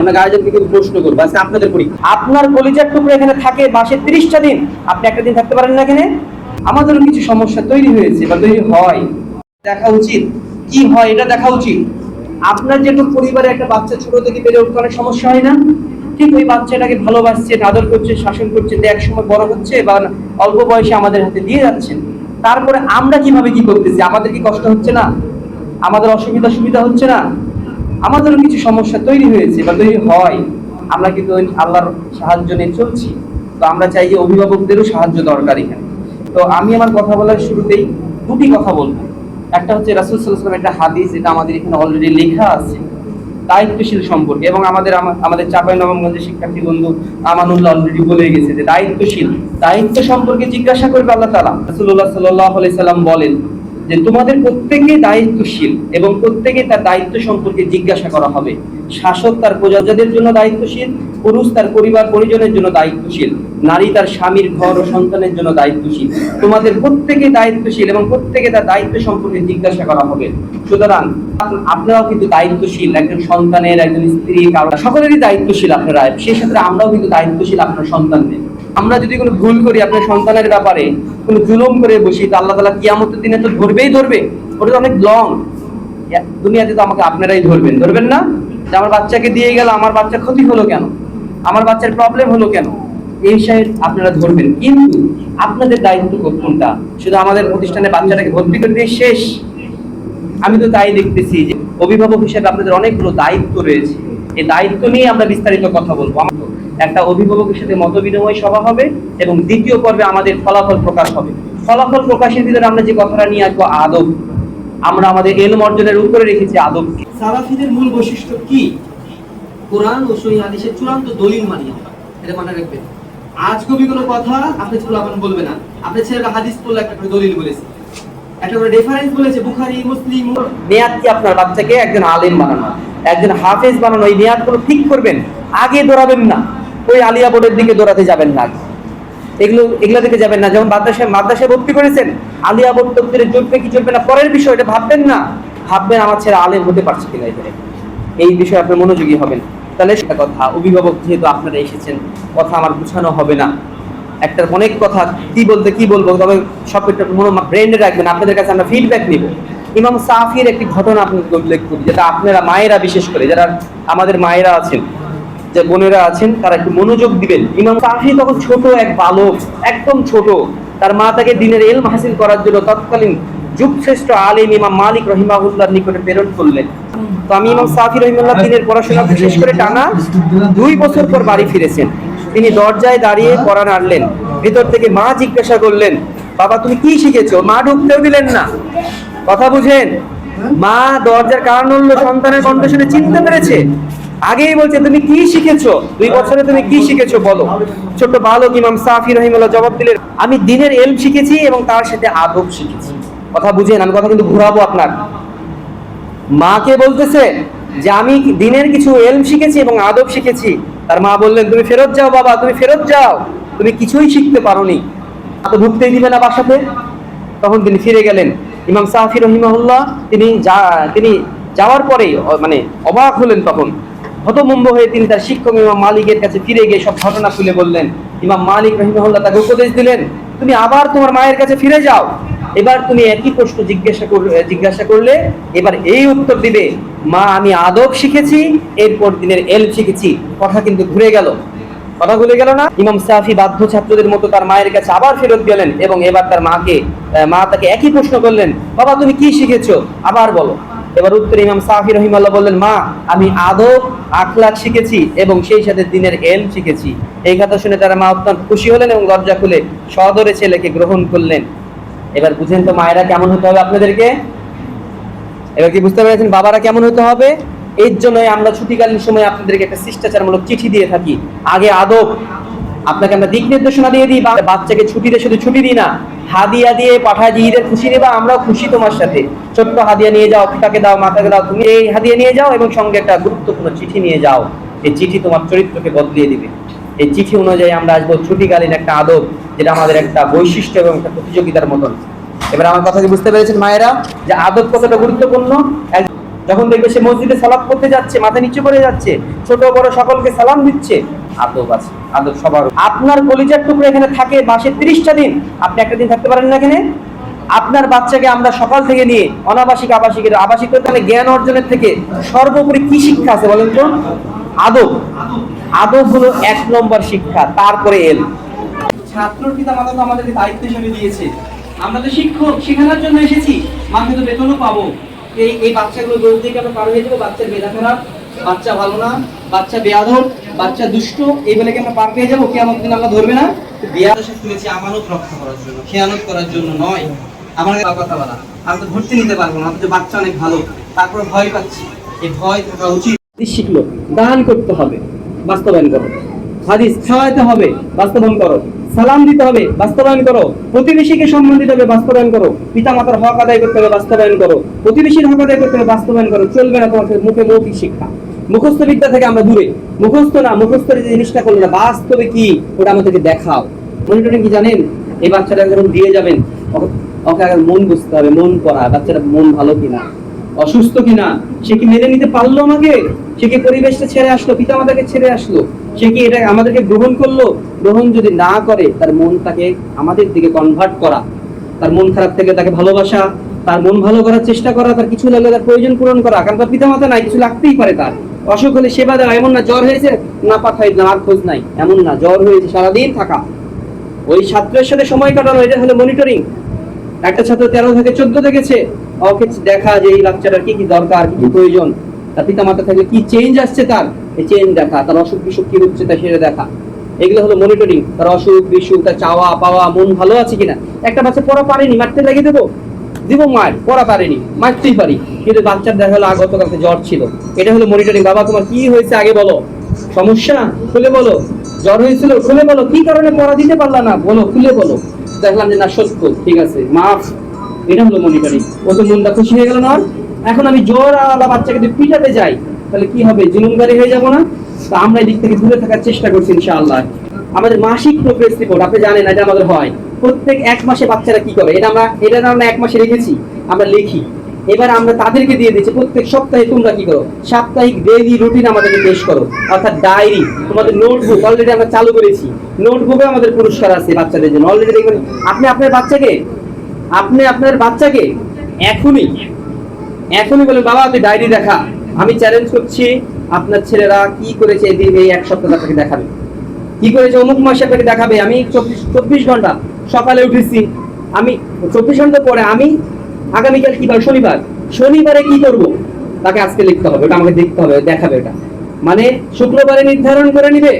আমরা গার্জেনকে কিন্তু প্রশ্ন করব। আজকে আপনাদের আপনার কলিজার টুকরো এখানে থাকে মাসে তিরিশটা দিন। আপনি একটা দিন থাকতে পারেন না এখানে? আমাদেরও কিছু সমস্যা তৈরি হয়েছে বা তৈরি হয়। দেখা উচিত। কি হয় এটা দেখা উচিত। আপনার যেহেতু পরিবারে একটা বাচ্চা ছোট থেকে বেড়ে উঠতে অনেক সমস্যা হয় না? ঠিক ওই বাচ্চাটাকে ভালোবাসছে আদর করছে, শাসন করছে এক সময় বড় হচ্ছে বা অল্প বয়সে আমাদের হাতে দিয়ে যাচ্ছেন তারপরে আমরা কীভাবে কি করতেছি? আমাদের কি কষ্ট হচ্ছে না? আমাদের অসুবিধা সুবিধা হচ্ছে না? আমাদেরও কিছু সমস্যা তৈরি হয়েছে বা তৈরি হয়। আমরা কিন্তু আল্লাহর সাহায্য নিয়ে চলছি। তো আমরা চাই যে অভিভাবকদেরও সাহায্য দরকার এখানে। তো আমি আমার কথা বলার শুরুতেই দুটি কথা বলব। একটা হচ্ছে রাসুল সাল্লাহাম একটা হাদিস, এটা আমাদের এখানে অলরেডি লেখা আছে। দায়িত্বশীল সম্পর্কে এবং আমাদের আমা- আমাদের চাপাই নবমগঞ্জের শিক্ষার্থী বন্ধু আমানুল্লাহ অলরেডি বলে গেছে যে দায়িত্বশীল। দায়িত্ব সম্পর্কে জিজ্ঞাসা করবে আল্লাহ তালা রাসুল্লাহ সাল্লাহ সাল্লাম বলেন যে তোমাদের প্রত্যেকে দায়িত্বশীল এবং প্রত্যেকে তার দায়িত্ব সম্পর্কে জিজ্ঞাসা করা হবে। শাসক তার প্রজাদের জন্য দায়িত্বশীল, পুরুষ তার পরিবার পরিজনের জন্য দায়িত্বশীল, নারী তার স্বামীর ঘর ও সন্তানের জন্য দায়িত্বশীল। তোমাদের প্রত্যেকে দায়িত্বশীল এবং প্রত্যেকে তার দায়িত্ব সম্পর্কে জিজ্ঞাসা করা হবে। সুতরাং আপনারাও কিন্তু দায়িত্বশীল, একজন সন্তানের, একজন স্ত্রী, কারও সকলেরই দায়িত্বশীল আপনারা সেই সাথে আমরাও কিন্তু দায়িত্বশীল আপনার সন্তানদের। আমরা যদি কোনো ভুল করি আপনার সন্তানের ব্যাপারে কোনো জুলুম করে বসি তো আল্লাহ তালা কিয়ামতের দিনে তো ধরবেই ধরবে, ওটা তো অনেক লং দুনিয়াতে তো আমাকে আপনারাই ধরবেন ধরবেন না? যে আমার বাচ্চাকে দিয়ে গেল, আমার বাচ্চা ক্ষতি হলো কেন? আমার বাচ্চার প্রবলেম হলো কেন? এই বিষয়ে আপনারা ধরবেন, কিন্তু আপনাদের দায়িত্ব কোনটা? শুধু আমাদের প্রতিষ্ঠানে বাচ্চাটাকে ভর্তি করে দিয়ে শেষ। আমি তো তাই দেখতেছি যে অভিভাবক হিসেবে আপনাদের অনেকগুলো দায়িত্ব রয়েছে। এই দায়িত্ব নিয়ে আমরা বিস্তারিত কথা বলব। একটা অভিভাবকের সাথে মত বিনিময় সভা হবে এবং দ্বিতীয় পর্বে আমাদের ফলাফল প্রকাশ হবে। ফলাফল প্রকাশের ভিতরে আমরা যে কথাটা নিয়ে আসব, আদব। আমরা আমাদের এলম অর্জনের উপরে রেখেছি আদবকে সালাফিদের মূল বৈশিষ্ট্য কি? কোরআন ও সহি হাদিসের চূড়ান্ত দলিল মানি আমরা এটা মনে রাখবেন। আজ কবি কোনো কথা আপনি ফুলাপান বলবে না। আপনি ছেলেরা হাদিস পড়লে একটা দলিল বলেছে একটা রেফারেন্স বলেছে, বুখারী, মুসলিম। মেয়াদ কি আপনার বাচ্চাকে একজন আলেম বানানো? একজন হাফেজ বানানো, এই ঠিক করবেন? আগে দৌড়াবেন না। ওই আলিয়া বোর্ডের দিকে দৌড়াতে যাবেন না এগুলো এগুলো থেকে যাবেন না। যেমন মাদ্রাসায় মাদ্রাসায় ভর্তি করেছেন, আলিয়া বোর্ড তকদিরে কি চলবে না, পরের বিষয় এটা ভাববেন না। ভাববেন আমার ছেলে আলেম হতে পারছে কিনা এখানে এই বিষয়ে আপনি মনোযোগী হবেন। তাহলে সেটা কথা। অভিভাবক যেহেতু আপনারা এসেছেন, কথা আমার গুছানো হবে না। একটা অনেক কথা, কি বলতে, কি বলব, তবে সব একটা ব্রেন্ডে রাখবেন, আপনাদের কাছে আমরা ফিডব্যাক নিব। ইমাম সাফির একটি ঘটনা আপনাকে উল্লেখ করি, যেটা আপনারা মায়েরা বিশেষ করে, যারা আমাদের মায়েরা আছেন, যে বোনেরা আছেন, তারা একটু মনোযোগ দিবেন। ইমাম সাফি তখন ছোট এক বালক, একদম ছোট। তার মা তাকে দিনের এলম হাসিল করার জন্য তৎকালীন যুগশ্রেষ্ঠ আলিম ইমাম মালিক রহিমাহুল্লাহর নিকটে প্রেরণ করলেন। তো আমি ইমাম সাফি রহিমুল্লাহ দিনের পড়াশোনা বিশেষ করে টানা দুই বছর পর বাড়ি ফিরেছেন। তিনি দরজায় দাঁড়িয়ে পড়া নাড়লেন। ভিতর থেকে মা জিজ্ঞাসা করলেন, বাবা, তুমি কি শিখেছো? মা ঢুকতেও দিলেন না। কথা বুঝেন? মা দরজার কারণ হলো সন্তানের কণ্ঠ শুনে চিনতে পেরেছে। আগেই বলছে, তুমি কি শিখেছো? দুই বছরে তুমি কি শিখেছো বলো। ছোট বালক ইমাম সাফি রহিমাল্লাহ জবাব দিলেন, আমি দিনের এলম শিখেছি এবং তার সাথে আদব শিখেছি। কথা বুঝেন, আমি কথা কিন্তু ঘুরাবো আপনার। মাকে বলতেছে যে, আমি দিনের কিছু এলম শিখেছি এবং আদব শিখেছি। তার মা বললেন, তুমি ফেরত যাও বাবা, তুমি ফেরত যাও। তুমি কিছুই শিখতে পারোনি। তো ঢুকতেই দিবে না বাসাতে? তখন তিনি ফিরে গেলেন। ইমাম সাহাফি রহিমাহুল্লাহ, তিনি যা, তিনি যাওয়ার পরেই মানে অবাক হলেন তখন। হতমম্ব হয়ে তিনি তার শিক্ষক ইমাম মালিকের কাছে ফিরে গিয়ে সব ঘটনা খুলে বললেন। ইমাম মালিক রহিমাহুল্লাহ তাকে উপদেশ দিলেন, তুমি আবার তোমার মায়ের কাছে ফিরে যাও। এবার তুমি একই প্রশ্ন জিজ্ঞাসা জিজ্ঞাসা করলে, এবার এই উত্তর দিবে, মা, আমি আদব শিখেছি, এরপর দিনের এল শিখেছি। কথা কিন্তু ঘুরে গেল। কথা ভুলে গেল না? ইমাম সাফি বাধ্য ছাত্রদের মতো তার মায়ের কাছে আবার ফেরত গেলেন এবং এবার তার মাকে মা তাকে একই প্রশ্ন করলেন, বাবা, তুমি কি শিখেছো? আবার বলো। এবার উত্তরে ইমাম সাফি রহিমাল্লাহ বললেন, মা, আমি আদব আখলাক শিখেছি এবং সেই সাথে দিনের এল শিখেছি। এই কথা শুনে তারা মা অত্যন্ত খুশি হলেন এবং দরজা খুলে সদরে ছেলেকে গ্রহণ করলেন। এবার বুঝেন তো মায়েরা কেমন হতে হবে আপনাদেরকে? এবার কি বুঝতে পেরেছেন বাবারা কেমন হতে হবে? এর জন্যই আমরা ছুটিকালীন সময় আপনাদেরকে একটা শিষ্টাচারমূলক চিঠি দিয়ে থাকি। আগে আদব। আপনাকে আমরা দিক নির্দেশনা দিয়ে দিই বাচ্চাকে ছুটিতে শুধু ছুটি দিই না, হাদিয়া দিয়ে পাঠায় যে ঈদের খুশি নেবা আমরাও খুশি তোমার সাথে। ছোট্ট হাদিয়া নিয়ে যাও, পিতাকে দাও, মাতাকে দাও, তুমি এই হাদিয়া নিয়ে যাও এবং সঙ্গে একটা গুরুত্বপূর্ণ চিঠি নিয়ে যাও। এই চিঠি তোমার চরিত্রকে বদলিয়ে দিবে। এই চিঠি অনুযায়ী আমরা আসব ছুটিকালীন একটা আদব। যেটা আমাদের একটা বৈশিষ্ট্য এবং একটা প্রতিযোগিতার মতন। এবার আমার কথা কি বুঝতে পেরেছেন মায়েরা? যে আদব কতটা গুরুত্বপূর্ণ? যখন দেখবে সে মসজিদে সালাম করতে যাচ্ছে, মাথা নিচু করে যাচ্ছে, ছোট, বড় সকলকে সালাম দিচ্ছে, আদব আছে, আদব সবার আপনার কলিজার টুকরো এখানে থাকে মাসে তিরিশটা দিন। আপনি একটা দিন থাকতে পারেন না এখানে? আপনার বাচ্চাকে আমরা সকাল থেকে নিয়ে অনাবাসিক আবাসিকের আবাসিক তাহলে জ্ঞান অর্জনের থেকে সর্বোপরি কি শিক্ষা আছে বলেন তো? আদব। আদব হলো এক নম্বর শিক্ষা, তারপরে এল। ছাত্রর পিতা মাতা তো আমাদেরকে দায়িত্ব হিসেবে দিয়েছে। আমরা তো শিক্ষক, শেখানোর জন্য এসেছি। মাকে তো বেতনও পাবো। এই এই বাচ্চাগুলো দৌড় দিয়ে কেন পার হয়ে যাব? বাচ্চার মেধা খারাপ, বাচ্চা ভালো না, বাচ্চা বেয়াদব, বাচ্চা দুষ্ট, এই বলে কি আমরা পার পেয়ে যাব? কেমন দিন আমরা ধরবে না? তুলেছি আমানত রক্ষা করার জন্য, খেয়ানত করার জন্য নয়। আমার কথা বলা আমি তো ধরতে নিতে পারব না অথচ বাচ্চা অনেক ভালো। তারপর ভয় পাচ্ছি। এই ভয় থাকা উচিত। শিখলো, দান করতে হবে, বাস্তবায়ন করো। হাদিস খাওয়াইতে হবে, বাস্তবায়ন করো। সালাম দিতে হবে, বাস্তবায়ন করো। প্রতিবেশীকে সম্মান দিতে হবে, বাস্তবায়ন করো। পিতা মাতার হক আদায় করতে হবে, বাস্তবায়ন করো। প্রতিবেশীর হক আদায় করতে হবে, বাস্তবায়ন করো। চলবে না তোমাকে মুখে মৌখিক শিক্ষা। মুখস্থ বিদ্যা থেকে আমরা দূরে। মুখস্থ না মুখস্থের যে জিনিসটা করল না, বাস্তবে কি? ওটা আমাদেরকে দেখাও। মনিটরিং কি জানেন? এই বাচ্চাটা যখন দিয়ে যাবেন, ওকে- ওকে আগে মন বুঝতে হবে, মন করা বাচ্চাটা মন ভালো কিনা? অসুস্থ কিনা? সে কি মেনে নিতে পারল আমাকে? সে কি পরিবেশটা ছেড়ে আসলো? পিতা মাতাকে ছেড়ে আসলো? সে কি এটা আমাদেরকে গ্রহণ করল? গ্রহণ যদি না করে, তার মন তাকে আমাদের দিকে কনভার্ট করা। তার মন খারাপ থেকে তাকে ভালোবাসা, তার মন ভালো করার চেষ্টা করা, তার কিছু লাগলে তার প্রয়োজন পূরণ করা। কারণ তার পিতা মাতা নাই, কিছু লাগতেই পারে তার। অসুখ হলে সেবা দেওয়া এমন না, জ্বর হয়েছে, না পাঠাই না আর খোঁজ নাই। এমন না, জ্বর হয়েছে, সারাদিন থাকা। ওই ছাত্রের সাথে সময় কাটানো, এটা হলো মনিটরিং একটা ছাত্র তেরো থেকে চোদ্দ দেখেছে, ওকে দেখা যে এই বাচ্চাটার কি কি দরকার, কি কি প্রয়োজন। তার পিতা মাতা থাকলে কি চেঞ্জ আসছে তার? চেঞ্জ দেখা, তার অসুখ বিসুখ কি হচ্ছে তা সেটা দেখা। এগুলো হলো মনিটরিং তার অসুখ বিসুখ, তার চাওয়া, পাওয়া, মন ভালো আছে কিনা। একটা বাচ্চা পড়া পারেনি, মারতে লাগিয়ে দেবো? দিব মার, পড়া পারেনি, মারতেই পারি। কিন্তু বাচ্চার দেখা হলো, আগত কালকে জ্বর ছিল। এটা হলো মনিটরিং বাবা, তোমার কি হয়েছে আগে বলো? সমস্যা? খুলে বলো। জ্বর হয়েছিল, খুলে বলো। কি কারণে পড়া দিতে পারলা না? বলো, খুলে বলো। দেখলাম যে না, সত্য। ঠিক আছে, মাফ। এটা হলো মনিটরিং ও তো মনটা খুশি হয়ে গেল না? এখন আমি জোর আলা বাচ্চাকে পিটাতে যাই তাহলে কি হবে? জুলুমগারি হয়ে যাব না? তো আমরা এই দিক থেকে দূরে থাকার চেষ্টা করছি ইনশাআল্লাহ। আমাদের মাসিক প্রোগ্রেস রিপোর্ট আপনি জানেন এটা আমাদের হয়। প্রত্যেক এক মাসে বাচ্চারা কি করে? এটা আমরা এটা আমরা এক মাসে রেখেছি, আমরা লিখি। এবার আমরা তাদেরকে দিয়ে দিচ্ছি, প্রত্যেক সপ্তাহে তোমরা কি করো? সাপ্তাহিক ডেইলি রুটিন আমাদেরকে পেশ করো। অর্থাৎ ডায়েরি তোমাদের নোটবুক অলরেডি আমরা চালু করেছি। নোটবুকে আমাদের পুরস্কার আছে বাচ্চাদের জন্য। অলরেডি দেখবেন, আপনি আপনার বাচ্চাকে আপনি আপনার বাচ্চাকে এখনই এখনই বলেন, বাবা, তুই ডায়েরি দেখা। আমি চ্যালেঞ্জ করছি আপনার ছেলেরা কি করেছে এই দিন এই এক সপ্তাহ আপনাকে দেখাবে। কি করেছে? অমুক মাসে আপনাকে দেখাবে। আমি চব্বিশ চব্বিশ ঘণ্টা সকালে উঠেছি। আমি চব্বিশ ঘণ্টা পরে আমি আগামীকাল কি বার? শনিবার। শনিবারে কি করব? তাকে আজকে লিখতে হবে। ওটা আমাকে দেখতে হবে, দেখাবে এটা মানে শুক্রবারে নির্ধারণ করে নিবে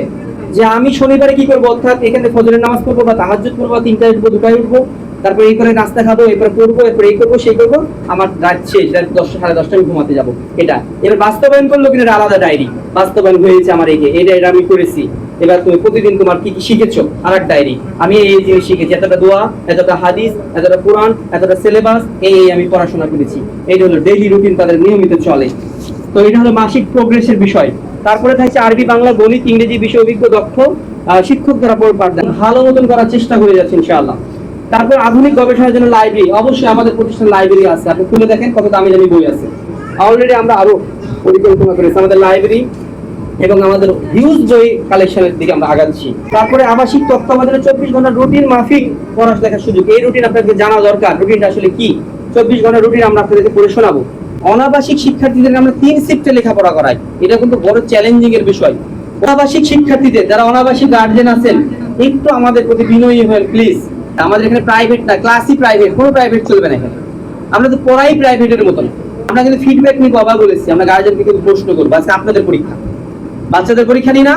যে আমি শনিবারে কি করব? অর্থাৎ এখানে ফজরের নামাজ পড়ব বা তাহাজ্জুদ করব বা তিনটায় উঠবো, দুটায় উঠবো। তারপর এই করে নাস্তা খাব, এরপরে পড়ব এরপর এই করব, সেই করব, আমার রাত শেষ, রাত দশটা, সাড়ে দশটা, আমি ঘুমাতে যাব। এটা। এবার বাস্তবায়ন করল কিনা এটা আলাদা ডায়েরি। বাস্তবায়ন হয়েছে আমার এই এই ডায়েরি আমি করেছি। এবার তুমি প্রতিদিন তোমার কি কি শিখেছো? আর এক ডায়েরি। আমি এই জিনিস শিখেছি। এতটা দোয়া, এতটা হাদিস, এতটা কোরআন, এতটা সিলেবাস এই আমি পড়াশোনা করেছি। এইটা হলো ডেইলি রুটিন তাদের নিয়মিত চলে। তো এটা হলো মাসিক প্রোগ্রেসের বিষয়। তারপরে থাকছে আরবি, বাংলা, গণিত, ইংরেজি বিষয় অভিজ্ঞ, দক্ষ শিক্ষক দ্বারা পাঠদান ভালো মতন করার চেষ্টা করে যাচ্ছে, ইনশাআল্লাহ। তারপর আধুনিক গবেষণার জন্য লাইব্রেরি অবশ্যই আমাদের প্রতিষ্ঠান লাইব্রেরি আছে। আপনি খুলে দেখেন কত দামি দামি বই আছে। অলরেডি আমরা আরও পরিকল্পনা করেছি আমাদের লাইব্রেরি এবং আমাদের হিউজ বই কালেকশনের দিকে আমরা আগাচ্ছি। তারপরে আবাসিক তত্ত্বাবধানে চব্বিশ ঘণ্টা রুটিন মাফিক পড়াশোনা দেখার সুযোগ। এই রুটিন আপনাকে জানা দরকার। রুটিনটা আসলে কি? চব্বিশ ঘণ্টা রুটিন আমরা আপনাদেরকে পড়ে শোনাবো। অনাবাসিক শিক্ষার্থীদের আমরা তিন শিফটে লেখাপড়া করাই। এটা কিন্তু বড় চ্যালেঞ্জিং এর বিষয়। অনাবাসিক শিক্ষার্থীদের, যারা অনাবাসিক গার্জেন আছেন, একটু আমাদের প্রতি বিনয়ী হন প্লিজ আমাদের এখানে প্রাইভেট না ক্লাসই প্রাইভেট কোনো প্রাইভেট চলবে না এখানে। আমরা তো পড়াই প্রাইভেটের মতন। আমরা কিন্তু ফিডব্যাক নিয়ে বাবা বলেছি, আমরা গার্জেনকে কিন্তু প্রশ্ন করব, আজকে আপনাদের পরীক্ষা। বাচ্চাদের পরীক্ষা নিই না,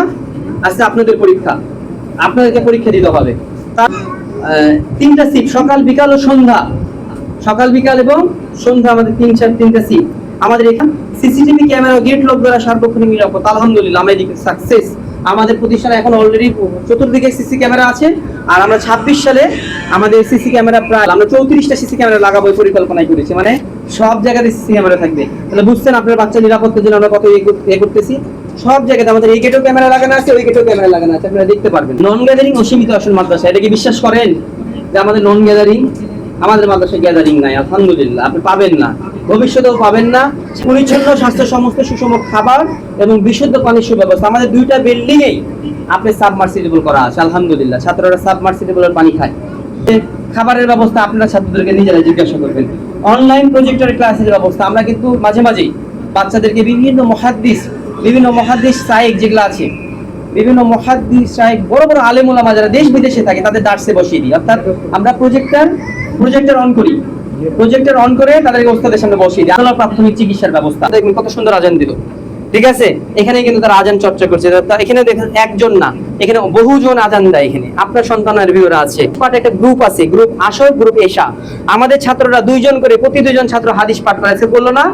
আজকে আপনাদের পরীক্ষা। আপনাদেরকে পরীক্ষা দিতে হবে। তার তিনটা সিট সকাল, বিকাল ও সন্ধ্যা। সকাল, বিকাল এবং সন্ধ্যা আমাদের তিন চার, তিনটা সিট আমাদের এখানে সিসিটিভি ক্যামেরা গেট লোক দ্বারা সার্বক্ষণিক নিরাপদ আলহামদুলিল্লাহ, আমরা এদিকে সাকসেস আমাদের প্রতিষ্ঠানে এখন অলরেডি চতুর্দিকে সিসি ক্যামেরা আছে। আর আমরা ছাব্বিশ সালে আমাদের সিসি ক্যামেরা প্রায়, আমরা চৌত্রিশটা সিসি ক্যামেরা লাগাবো পরিকল্পনায় করেছি। মানে সব জায়গাতে সিসি ক্যামেরা থাকবে। তাহলে বুঝছেন আপনার বাচ্চা নিরাপত্তার জন্য আমরা কত ইয়ে করতেছি? সব জায়গাতে আমাদের এই গেটেও ক্যামেরা লাগানো আছে, ওই গেটেও ক্যামেরা লাগানো আছে। আপনারা দেখতে পারবেন। নন গ্যাদারিং অসীমিত আসন মাদ্রাসা। এটা কি বিশ্বাস করেন? যে আমাদের নন গ্যাদারিং আমাদের মাদ্রাসায় গ্যাদারিং নাই, আলহামদুলিল্লাহ। আপনি পাবেন না। ভবিষ্যতেও পাবেন না। পরিচ্ছন্ন স্বাস্থ্য সমস্ত সুষম খাবার এবং বিশুদ্ধ পানির সুব্যবস্থা। আমাদের দুইটা বিল্ডিং এই আপনি সাবমার্সিবল করা আছে, আলহামদুলিল্লাহ। ছাত্ররা সাবমার্সিবলের পানি খায়। খাবারের ব্যবস্থা আপনারা ছাত্রদেরকে নিজেরা জিজ্ঞাসা করবেন। অনলাইন প্রজেক্টর ক্লাসের ব্যবস্থা। আমরা কিন্তু মাঝে মাঝেই বাচ্চাদেরকে বিভিন্ন মহাদ্দিস বিভিন্ন মহাদ্দিস সাইক যেগুলো আছে, বিভিন্ন মহাদ্দিস সাহেব বড় বড় আলেম ওলামা যারা দেশ বিদেশে থাকে, তাদের দার্সে বসিয়ে দিই। অর্থাৎ আমরা প্রজেক্টর প্রজেক্টর অন করি। প্রজেক্টর অন করে তাদেরকে ওস্তাদের সামনে বসিয়ে আলাদা প্রাথমিক চিকিৎসার ব্যবস্থা। দেখবেন কত সুন্দর আজান দিল। ঠিক আছে? এখানে কিন্তু তারা আজান চর্চা করছে। এখানে দেখেন একজন না, এখানে বহুজন আজান দেয় এখানে। আপনার সন্তানের ভিউরা আছে। পাঠ একটা গ্রুপ আছে গ্রুপ আসর গ্রুপ এশা। আমাদের ছাত্ররা দুইজন করে প্রতি দুইজন ছাত্র হাদিস পাঠ করে আজকে বলল না,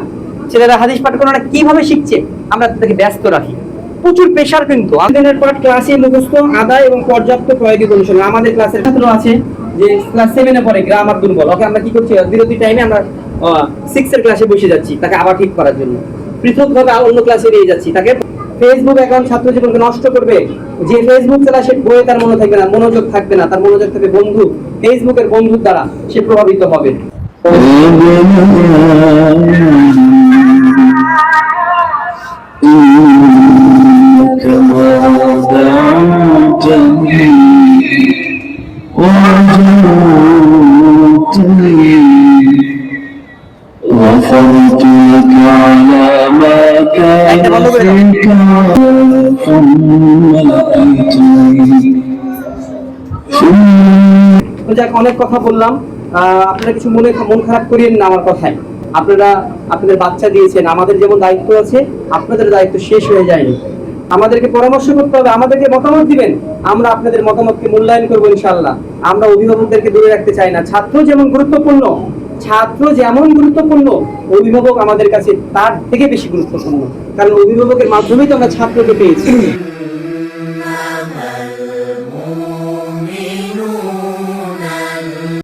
ছেলেরা হাদিস পাঠ করে না, কীভাবে শিখছে? আমরা তাদেরকে ব্যস্ত রাখি। প্রচুর প্রেশার কিন্তু। আমাদের পর ক্লাসে মুখস্থ, আদায় এবং পর্যাপ্ত প্রয়োগিক অনুশীলন। আমাদের ক্লাসের ছাত্র আছে যে ক্লাস সেভেনে পড়ে গ্রামার দুর্বল ওকে আমরা কি করছি বিরতি টাইমে আমরা সিক্স এর ক্লাসে বসে যাচ্ছি তাকে আবার ঠিক করার জন্য পৃথকভাবে অন্য ক্লাসে নিয়ে যাচ্ছি তাকে ফেসবুক অ্যাকাউন্ট ছাত্র জীবনকে নষ্ট করবে যে ফেসবুক চালা সে বইয়ে তার মনে থাকবে না মনোযোগ থাকবে না তার মনোযোগ থাকবে বন্ধু ফেসবুকের বন্ধুর দ্বারা সে প্রভাবিত হবে إنك ما دعوتني ورجوتني غفرت لك على ما كان فيك ثم لقيتني ثم তো যাক অনেক কথা বললাম আহ, আপনারা কিছু মনে মন খারাপ করিয়েন না আমার কথায় আপনারা আপনাদের বাচ্চা দিয়েছেন আমাদের যেমন দায়িত্ব আছে আপনাদের দায়িত্ব শেষ হয়ে যায়নি আমাদেরকে পরামর্শ করতে হবে, আমাদেরকে মতামত দিবেন। আমরা আপনাদের মতামতকে মূল্যায়ন করব ইনশাল্লাহ আমরা অভিভাবকদেরকে দূরে রাখতে চাই না। ছাত্র যেমন গুরুত্বপূর্ণ, ছাত্র যেমন গুরুত্বপূর্ণ, অভিভাবক আমাদের কাছে তার থেকে বেশি গুরুত্বপূর্ণ। কারণ অভিভাবকের মাধ্যমেই তো আমরা ছাত্রকে পেয়েছি।